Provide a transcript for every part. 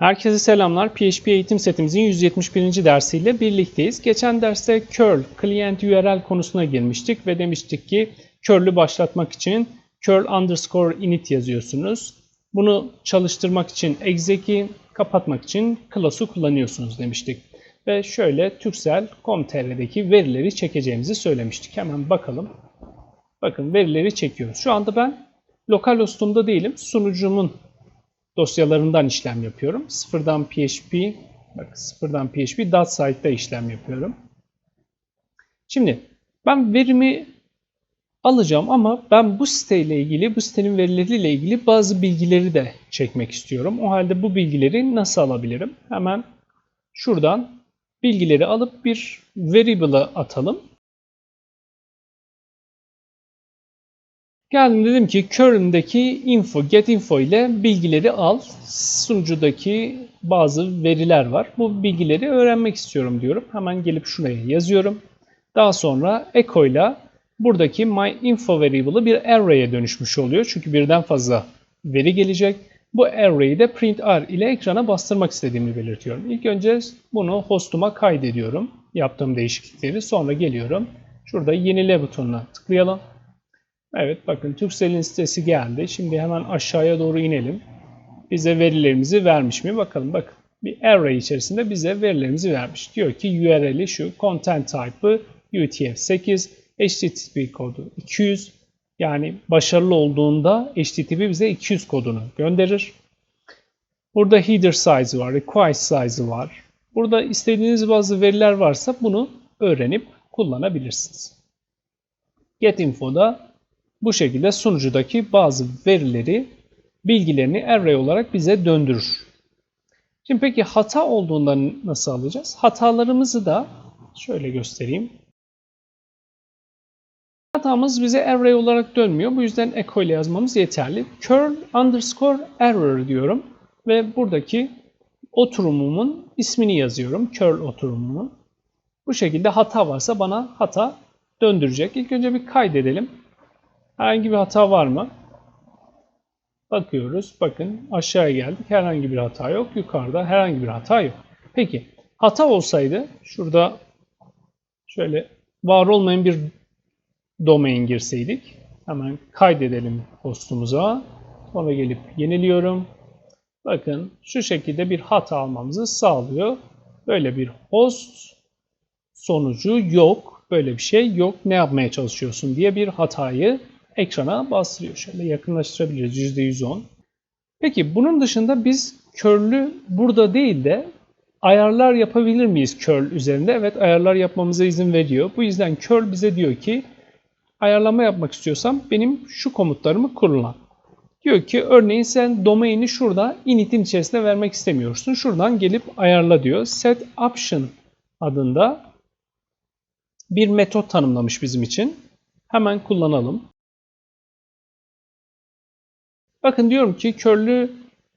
Herkese selamlar. PHP eğitim setimizin 171. dersiyle birlikteyiz. Geçen derste curl, client URL konusuna girmiştik ve demiştik ki curl'ü başlatmak için curl underscore init yazıyorsunuz. Bunu çalıştırmak için exec'i, kapatmak için class'u kullanıyorsunuz demiştik. Ve şöyle Turkcell.com.tr'deki verileri çekeceğimizi söylemiştik. Hemen bakalım. Bakın verileri çekiyoruz. Şu anda ben lokal hostumda değilim. Sunucumun dosyalarından işlem yapıyorum. Sıfırdan PHP, bak sıfırdan PHP dot site'da işlem yapıyorum. Şimdi ben verimi alacağım ama ben bu siteyle ilgili, bu sitenin verileriyle ilgili bazı bilgileri de çekmek istiyorum. O halde bu bilgileri nasıl alabilirim? Hemen şuradan bilgileri alıp bir variable'a atalım. Geldim dedim ki current'deki info, get info ile bilgileri al. Sunucudaki bazı veriler var. Bu bilgileri öğrenmek istiyorum diyorum. Hemen gelip şuraya yazıyorum. Daha sonra echo ile buradaki my info variable'ı bir array'e dönüşmüş oluyor. Çünkü birden fazla veri gelecek. Bu array'i de print r ile ekrana bastırmak istediğimi belirtiyorum. İlk önce bunu hostuma kaydediyorum. Yaptığım değişiklikleri. Sonra geliyorum. Şurada yenile butonuna tıklayalım. Evet bakın Turkcell'in sitesi geldi. Şimdi hemen aşağıya doğru inelim. Bize verilerimizi vermiş mi? Bakalım bakın. Bir array içerisinde bize verilerimizi vermiş. Diyor ki URL'i şu, content type'ı UTF-8, HTTP kodu 200. Yani başarılı olduğunda HTTP bize 200 kodunu gönderir. Burada header size var, request size var. Burada istediğiniz bazı veriler varsa bunu öğrenip kullanabilirsiniz. GetInfo'da bu şekilde sunucudaki bazı verileri, bilgilerini array olarak bize döndürür. Şimdi peki hata olduğunda nasıl alacağız? Hatalarımızı da şöyle göstereyim. Hatamız bize array olarak dönmüyor. Bu yüzden echo ile yazmamız yeterli. curl underscore error diyorum ve buradaki oturumumun ismini yazıyorum. curl oturumumun. Bu şekilde hata varsa bana hata döndürecek. İlk önce bir kaydedelim. Herhangi bir hata var mı? Bakıyoruz. Bakın aşağıya geldik. Herhangi bir hata yok. Yukarıda herhangi bir hata yok. Peki hata olsaydı şurada şöyle var olmayan bir domain girseydik. Hemen kaydedelim hostumuza. Sonra gelip yeniliyorum. Bakın şu şekilde bir hata almamızı sağlıyor. Böyle bir host sonucu yok. Böyle bir şey yok. Ne yapmaya çalışıyorsun diye bir hatayı ekrana bastırıyor. Şöyle yakınlaştırabiliriz %110. Peki bunun dışında biz curl'ü burada değil de ayarlar yapabilir miyiz curl üzerinde? Evet ayarlar yapmamıza izin veriyor. Bu yüzden curl bize diyor ki ayarlama yapmak istiyorsam benim şu komutlarımı kullan. Diyor ki örneğin sen domaini şurada init'in içerisine vermek istemiyorsun. Şuradan gelip ayarla diyor. Set option adında bir metot tanımlamış bizim için. Hemen kullanalım. Bakın diyorum ki curl'ü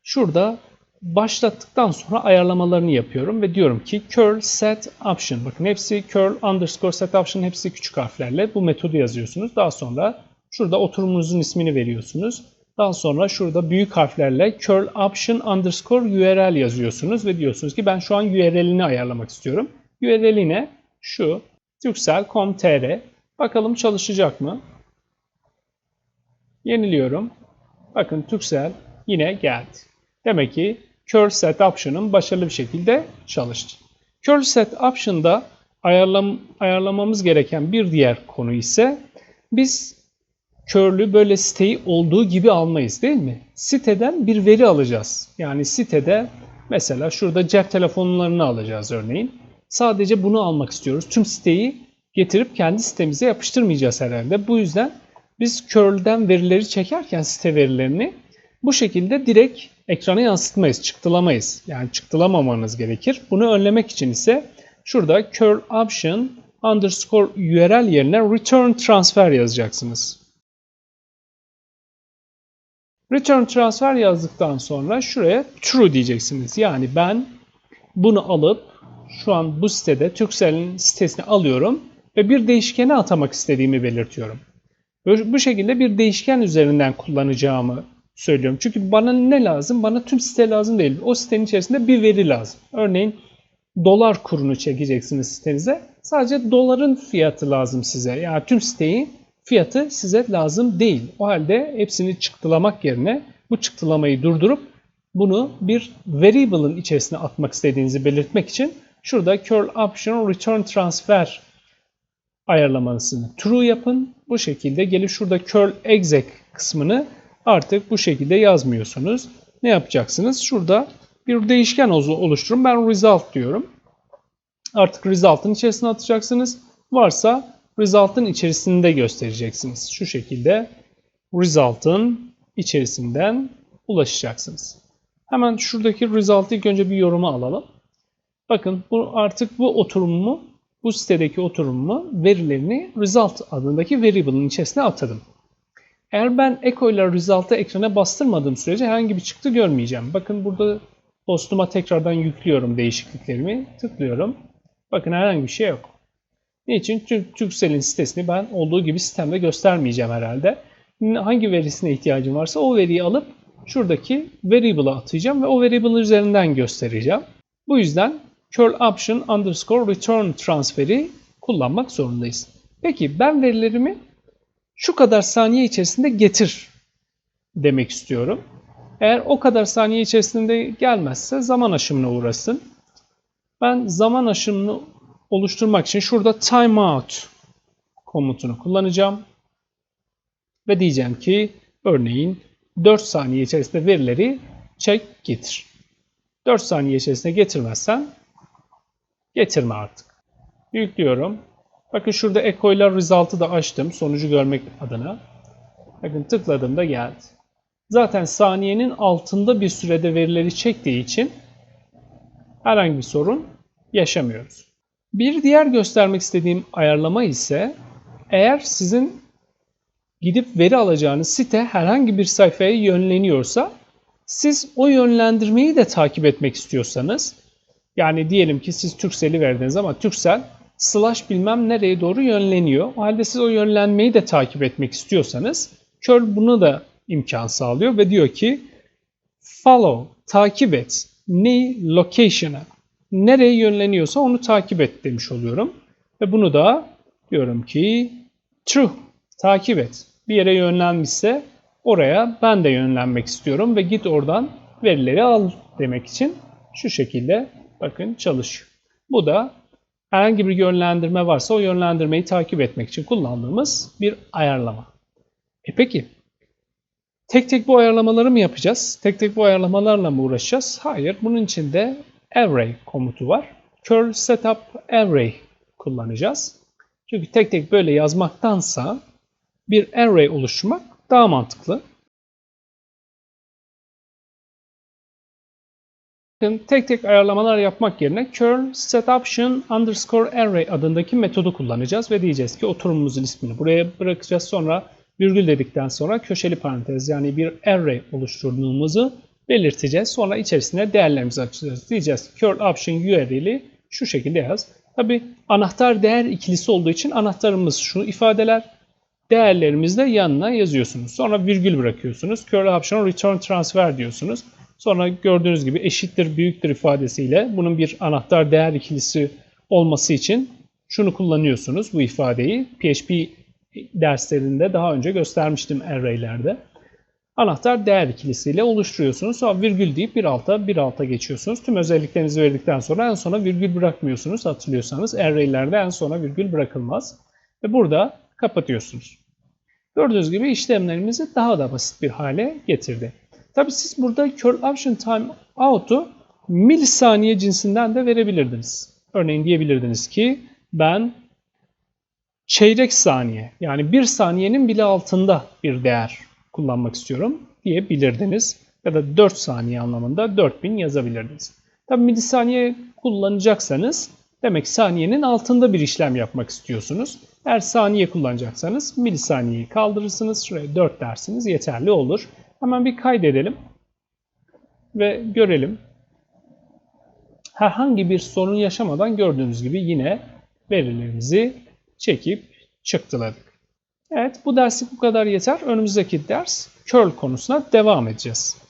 şurada başlattıktan sonra ayarlamalarını yapıyorum ve diyorum ki curl set option. Bakın hepsi curl underscore set option hepsi küçük harflerle bu metodu yazıyorsunuz. Daha sonra şurada oturumunuzun ismini veriyorsunuz. Daha sonra şurada büyük harflerle curl option underscore url yazıyorsunuz ve diyorsunuz ki ben şu an url'ini ayarlamak istiyorum. URL'i ne? Şu turkcell.com.tr Bakalım çalışacak mı? Yeniliyorum. Bakın Turkcell yine geldi. Demek ki curl set option'ın başarılı bir şekilde çalıştı. Curl set option'da ayarlam ayarlamamız gereken bir diğer konu ise biz curl'ü böyle siteyi olduğu gibi almayız değil mi? Siteden bir veri alacağız. Yani sitede mesela şurada cep telefonlarını alacağız örneğin. Sadece bunu almak istiyoruz. Tüm siteyi getirip kendi sitemize yapıştırmayacağız herhalde. Bu yüzden biz curl'den verileri çekerken site verilerini bu şekilde direkt ekrana yansıtmayız, çıktılamayız. Yani çıktılamamanız gerekir. Bunu önlemek için ise şurada curl option underscore url yerine return transfer yazacaksınız. Return transfer yazdıktan sonra şuraya true diyeceksiniz. Yani ben bunu alıp şu an bu sitede Turkcell'in sitesine alıyorum ve bir değişkene atamak istediğimi belirtiyorum. Bu şekilde bir değişken üzerinden kullanacağımı söylüyorum. Çünkü bana ne lazım? Bana tüm site lazım değil. O sitenin içerisinde bir veri lazım. Örneğin dolar kurunu çekeceksiniz sitenize. Sadece doların fiyatı lazım size. Yani tüm siteyi fiyatı size lazım değil. O halde hepsini çıktılamak yerine bu çıktılamayı durdurup bunu bir variable'ın içerisine atmak istediğinizi belirtmek için şurada curl option return transfer ayarlamasını true yapın. Bu şekilde gelip şurada curl exec kısmını artık bu şekilde yazmıyorsunuz. Ne yapacaksınız? Şurada bir değişken oluşturun. Ben result diyorum. Artık result'ın içerisine atacaksınız. Varsa result'ın içerisinde göstereceksiniz. Şu şekilde result'ın içerisinden ulaşacaksınız. Hemen şuradaki result'ı ilk önce bir yoruma alalım. Bakın bu artık bu oturumumu, bu sitedeki oturumumu verilerini result adındaki variable'ın içerisine atadım. Eğer ben echo ile result'ı ekrana bastırmadığım sürece herhangi bir çıktı görmeyeceğim. Bakın burada postuma tekrardan yüklüyorum değişikliklerimi. Tıklıyorum. Bakın herhangi bir şey yok. Niçin? Çünkü Turkcell'in sitesini ben olduğu gibi sistemde göstermeyeceğim herhalde. Hangi verisine ihtiyacım varsa o veriyi alıp şuradaki variable'a atacağım ve o variable üzerinden göstereceğim. Bu yüzden curl option underscore return transferi kullanmak zorundayız. Peki ben verilerimi şu kadar saniye içerisinde getir demek istiyorum. Eğer o kadar saniye içerisinde gelmezse zaman aşımına uğrasın. Ben zaman aşımını oluşturmak için şurada timeout komutunu kullanacağım. Ve diyeceğim ki örneğin 4 saniye içerisinde verileri çek getir. 4 saniye içerisinde getirmezsen getirme artık. Yüklüyorum. Bakın şurada echo ile result'ı da açtım sonucu görmek adına. Bakın tıkladığımda geldi. Zaten saniyenin altında bir sürede verileri çektiği için herhangi bir sorun yaşamıyoruz. Bir diğer göstermek istediğim ayarlama ise eğer sizin gidip veri alacağınız site herhangi bir sayfaya yönleniyorsa siz o yönlendirmeyi de takip etmek istiyorsanız yani diyelim ki siz Turkcell'i verdiniz ama Turkcell slash bilmem nereye doğru yönleniyor. O halde siz o yönlenmeyi de takip etmek istiyorsanız curl bunu da imkan sağlıyor ve diyor ki follow, takip et. Ne? Location'a. Nereye yönleniyorsa onu takip et demiş oluyorum. Ve bunu da diyorum ki true, takip et. Bir yere yönlenmişse oraya ben de yönlenmek istiyorum ve git oradan verileri al demek için şu şekilde bakın çalışıyor. Bu da herhangi bir yönlendirme varsa o yönlendirmeyi takip etmek için kullandığımız bir ayarlama. E peki tek tek bu ayarlamaları mı yapacağız? Tek tek bu ayarlamalarla mı uğraşacağız? Hayır. Bunun için de array komutu var. curl setup array kullanacağız. Çünkü tek tek böyle yazmaktansa bir array oluşturmak daha mantıklı. Tek tek ayarlamalar yapmak yerine curl setOption underscore array adındaki metodu kullanacağız ve diyeceğiz ki oturumumuzun ismini buraya bırakacağız. Sonra virgül dedikten sonra köşeli parantez yani bir array oluşturduğumuzu belirteceğiz. Sonra içerisine değerlerimizi açacağız. Diyeceğiz curl option URL'i şu şekilde yaz. Tabi anahtar değer ikilisi olduğu için anahtarımız şunu ifadeler. Değerlerimizi de yanına yazıyorsunuz. Sonra virgül bırakıyorsunuz. Curl option return transfer diyorsunuz. Sonra gördüğünüz gibi eşittir büyüktür ifadesiyle bunun bir anahtar değer ikilisi olması için şunu kullanıyorsunuz bu ifadeyi. PHP derslerinde daha önce göstermiştim array'lerde. Anahtar değer ikilisiyle oluşturuyorsunuz. Sonra virgül deyip bir alta bir alta geçiyorsunuz. Tüm özelliklerinizi verdikten sonra en sona virgül bırakmıyorsunuz. Hatırlıyorsanız array'lerde en sona virgül bırakılmaz. Ve burada kapatıyorsunuz. Gördüğünüz gibi işlemlerimizi daha da basit bir hale getirdi. Tabi siz burada curl option time out'u milisaniye cinsinden de verebilirdiniz. Örneğin diyebilirdiniz ki ben çeyrek saniye yani bir saniyenin bile altında bir değer kullanmak istiyorum diyebilirdiniz. Ya da 4 saniye anlamında 4000 yazabilirdiniz. Tabi milisaniye kullanacaksanız demek saniyenin altında bir işlem yapmak istiyorsunuz. Eğer saniye kullanacaksanız milisaniyeyi kaldırırsınız. Şuraya 4 dersiniz yeterli olur. Hemen bir kaydedelim ve görelim. Herhangi bir sorun yaşamadan gördüğünüz gibi yine verilerimizi çekip çıktıladık. Evet bu derslik bu kadar yeter. Önümüzdeki ders curl konusuna devam edeceğiz.